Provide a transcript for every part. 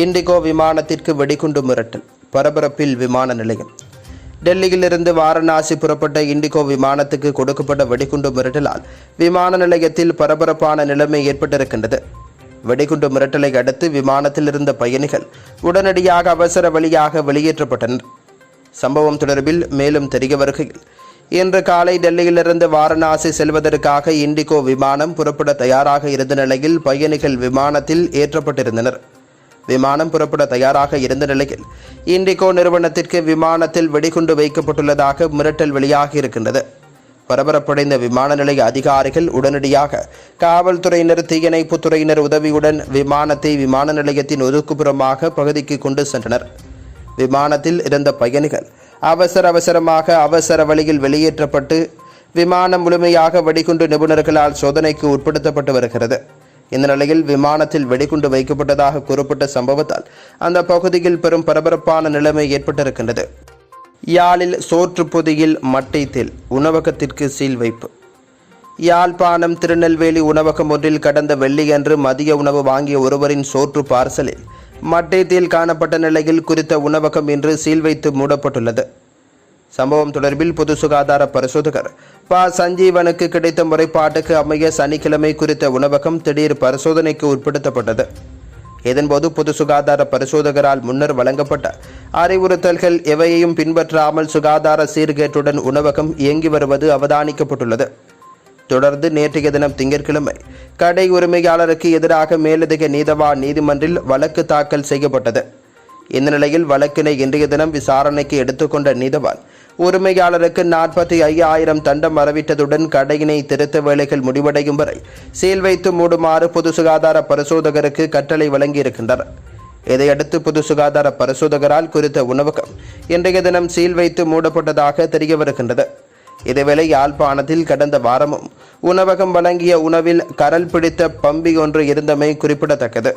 Indigo விமானத்திற்கு வெடிகுண்டு மிரட்டல் பரபரப்பில் விமான நிலையம். டெல்லியிலிருந்து வாரணாசி புறப்பட்ட இண்டிகோ விமானத்துக்கு கொடுக்கப்பட்ட வெடிகுண்டு மிரட்டலால் விமான நிலையத்தில் பரபரப்பான நிலைமை ஏற்பட்டிருக்கின்றது. வெடிகுண்டு மிரட்டலை அடுத்து விமானத்தில் இருந்த பயணிகள் உடனடியாக அவசர வழியாக வெளியேற்றப்பட்டனர். சம்பவம் தொடர்பில் மேலும் தெரிய வருகையில் இன்று காலை டெல்லியிலிருந்து வாரணாசி செல்வதற்காக இண்டிகோ விமானம் புறப்பட தயாராக இருந்த நிலையில் பயணிகள் விமானத்தில் ஏற்றப்பட்டிருந்தனர். விமானம் புறப்பட தயாராக இருந்த நிலையில் இண்டிகோ நிறுவனத்திற்கு விமானத்தில் வெடிகுண்டு வைக்கப்பட்டுள்ளதாக மிரட்டல் வெளியாகி இருக்கின்றது. பரபரப்படைந்த விமான நிலைய அதிகாரிகள் உடனடியாக காவல்துறையினர் தீயணைப்புத் துறையினர் உதவியுடன் விமானத்தை விமான நிலையத்தின் ஒதுக்குப்புறமாக பகுதிக்கு கொண்டு சென்றனர். விமானத்தில் இருந்த பயணிகள் அவசர அவசரமாக அவசர வழியில் வெளியேற்றப்பட்டு விமானம் முழுமையாக வெடிகுண்டு நிபுணர்களால் சோதனைக்கு உட்படுத்தப்பட்டு வருகிறது. இந்த நிலையில் விமானத்தில் வெடிகுண்டு வைக்கப்பட்டதாக கூறப்பட்ட சம்பவத்தால் அந்த பகுதியில் பெரும் பரபரப்பான நிலைமை ஏற்பட்டிருக்கின்றது. யாழில் சோற்று பொதியில் மட்டைத்தேல் உணவகத்திற்கு சீல் வைப்பு. யாழ்ப்பாணம் திருநெல்வேலி உணவகம் ஒன்றில் கடந்த வெள்ளியன்று மதிய உணவு வாங்கிய ஒருவரின் சோற்று பார்சலில் மட்டைத்தில் காணப்பட்ட நிலையில் குறித்த உணவகம் இன்று சீல் வைத்து மூடப்பட்டுள்ளது. சம்பவம் தொடர்பில் பொது சுகாதார பரிசோதகர் ப. சஞ்சீவனுக்கு கிடைத்த முறைப்பாட்டுக்கு அமைய சனிக்கிழமை குறித்த உணவகம் திடீர் பரிசோதனைக்கு உட்படுத்தப்பட்டது. இதன்போது பொது சுகாதார பரிசோதகரால் முன்னர் வழங்கப்பட்ட அறிவுறுத்தல்கள் எவையையும் பின்பற்றாமல் சுகாதார சீர்கேட்டுடன் உணவகம் இயங்கி வருவது அவதானிக்கப்பட்டுள்ளது. தொடர்ந்து நேற்றைய தினம் திங்கட்கிழமை கடை உரிமையாளருக்கு எதிராக மேலதிக நீதவான் நீதிமன்றில் வழக்கு தாக்கல் செய்யப்பட்டது. இந்த நிலையில் வழக்கினை இன்றைய தினம் விசாரணைக்கு எடுத்துக்கொண்ட நீதவான் உரிமையாளருக்கு நாற்பத்தி ஐயாயிரம் தண்டம் மறவிட்டதுடன் கடையினை திருத்த வேலைகள் முடிவடையும் வரை சீல் வைத்து மூடுமாறு பொது சுகாதார பரிசோதகருக்கு கட்டளை வழங்கியிருக்கின்றனர். இதையடுத்து பொது சுகாதார பரிசோதகரால் குறித்த உணவகம் இன்றைய தினம் சீல் வைத்து மூடப்பட்டதாக தெரிய வருகின்றது. இதேவேளை யாழ்ப்பாணத்தில் கடந்த வாரமும் உணவகம் வழங்கிய உணவில் கரல் பிடித்த பம்பி ஒன்று இருந்தமை குறிப்பிடத்தக்கது.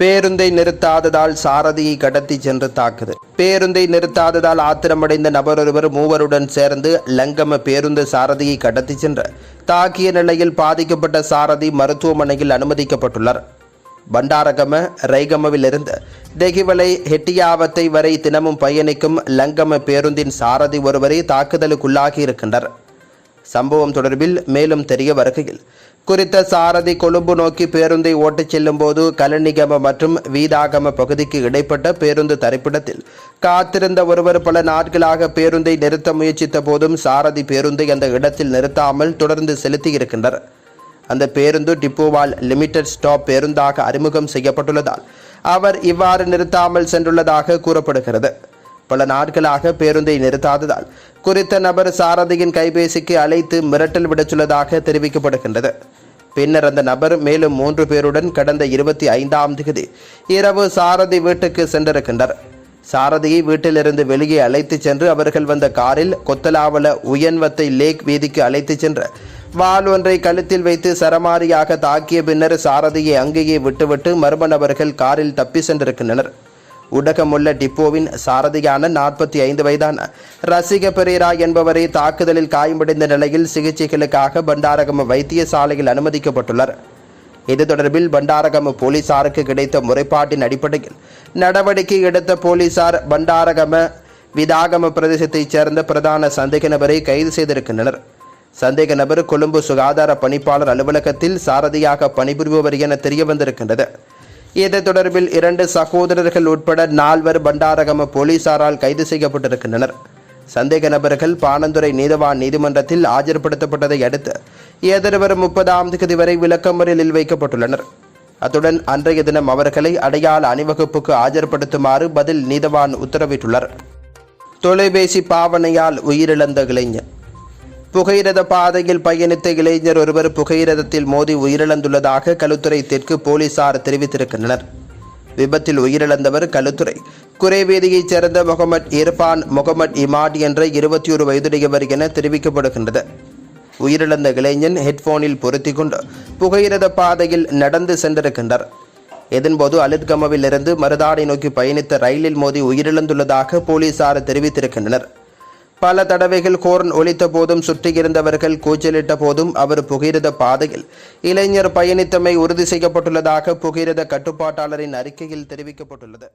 பேருந்தை நிறுத்தாததால் சாரதியை கடத்தி சென்று தாக்குதல் பேருந்தை நிறுத்தாததால் ஆத்திரமடைந்த நபரொருவர் மூவருடன் சேர்ந்து லங்கம பேருந்து சாரதியை கடத்தி சென்று. தாக்கிய நிலையில் பாதிக்கப்பட்ட சாரதி மருத்துவமனையில் அனுமதிக்கப்பட்டுள்ளார். பண்டாரகம ரைகமவிலிருந்து தெகிவலை ஹெட்டியாவத்தை வரை தினமும் பயணிக்கும் லங்கம பேருந்தின் சாரதி ஒருவரே தாக்குதலுக்குள்ளாகி இருக்கின்றனர் சம்பவம் தொடர்பில் மேலும் தெரிய வருகையில் குறித்த சாரதி கொழும்பு நோக்கி பேருந்தை ஓட்டிச் செல்லும் போது கலனிகம மற்றும் வீதாகம பகுதிக்கு இடைப்பட்ட பேருந்து தரிப்பிடத்தில் காத்திருந்த ஒருவர் பல நாட்களாக பேருந்தை நிறுத்த முயற்சித்த போதும் சாரதி பேருந்தை அந்த இடத்தில் நிறுத்தாமல் தொடர்ந்து செலுத்தியிருக்கின்றனர். அந்த பேருந்து டிப்போவால் லிமிடெட் ஸ்டாப் பேருந்தாக அறிமுகம் செய்யப்பட்டுள்ளதால் அவர் இவ்வாறு நிறுத்தாமல் சென்றுள்ளதாக கூறப்படுகிறது. பல நாட்களாக பேருந்தை நிறுத்தாததால் குறித்த நபர் சாரதியின் கைபேசிக்கு அழைத்து மிரட்டல் விடச்சுள்ளதாக தெரிவிக்கப்படுகின்றது. பின்னர் அந்த நபர் மேலும் மூன்று பேருடன் கடந்த இருபத்தி ஐந்தாம் தேதி இரவு சாரதி வீட்டுக்கு சென்றிருக்கின்றனர் சாரதியை வீட்டிலிருந்து வெளியே அழைத்துச் சென்று அவர்கள் வந்த காரில் கொத்தலாவல உயன்வத்தை லேக் வீதிக்கு அழைத்துச் சென்ற வாள் ஒன்றை கழுத்தில் வைத்து சரமாரியாக தாக்கிய பின்னர் சாரதியை அங்கேயே விட்டுவிட்டு மர்ம நபர்கள் காரில் தப்பி சென்றிருக்கின்றனர். உடகமுள்ள டிப்போவின் சாரதியான நாற்பத்தி ஐந்து வயதான ரசிக பெரேரா என்பவரை தாக்குதலில் காயமடைந்த நிலையில் சிகிச்சைகளுக்காக பண்டாரகம வைத்தியசாலையில் அனுமதிக்கப்பட்டுள்ளார். இது தொடர்பில் பண்டாரகம போலீசாருக்கு கிடைத்த முறைப்பாட்டின் அடிப்படையில் நடவடிக்கை எடுத்த போலீசார் பண்டாரகம விதாகம பிரதேசத்தைச் சேர்ந்த பிரதான சந்தேக நபரை கைது செய்திருக்கின்றனர். சந்தேக நபர் கொழும்பு சுகாதார பணிப்பாளர் அலுவலகத்தில் சாரதியாக பணிபுரிபவர் என தெரிய வந்திருக்கின்றது இது தொடர்பில் இரண்டு சகோதரர்கள் உட்பட நால்வர் பண்டாரகம போலீசாரால் கைது செய்யப்பட்டிருக்கின்றனர். சந்தேக நபர்கள் பானந்துறை நீதவான் நீதிமன்றத்தில் ஆஜர்படுத்தப்பட்டதை அடுத்து எதிர்வரும் முப்பதாம் தேதி வரை விளக்கமறியலில் வைக்கப்பட்டுள்ளனர். அத்துடன் அன்றைய தினம் அவர்களை அடையாள அணிவகுப்புக்கு ஆஜர்படுத்துமாறு பதில் நீதவான் உத்தரவிட்டுள்ளார். தொலைபேசி பாவனையால் உயிரிழந்த இளைஞர். புகையிரத பாதையில் பயணித்த இளைஞர் ஒருவர் புகையிரதத்தில் மோதி உயிரிழந்துள்ளதாக களுத்துறை தெற்கு போலீசார் தெரிவித்திருக்கின்றனர். விபத்தில் உயிரிழந்தவர் களுத்துறை குறைவேதியைச் சேர்ந்த முகமது இர்பான் முகமது இமாட் என்ற இருபத்தி ஒரு வயதுடையவர் என தெரிவிக்கப்படுகின்றது. உயிரிழந்த இளைஞன் ஹெட்போனில் பொருத்திக் கொண்டு புகையிரத பாதையில் நடந்து சென்றிருக்கின்றார். இதன்போது அலிர்கமவிலிருந்து மருதாடை நோக்கி பயணித்த ரயிலில் மோதி உயிரிழந்துள்ளதாக போலீசார் தெரிவித்திருக்கின்றனர். பல தடவைகள் ஹோர்ன் ஒலித்த போதும் சுற்றியிருந்தவர்கள் கூச்சலிட்ட போதும் அவர் புகிரத பாதையில் இளைஞர் பயணித்தமை உறுதி செய்யப்பட்டுள்ளதாக புகிரத கட்டுப்பாட்டாளரின் அறிக்கையில் தெரிவிக்கப்பட்டுள்ளது.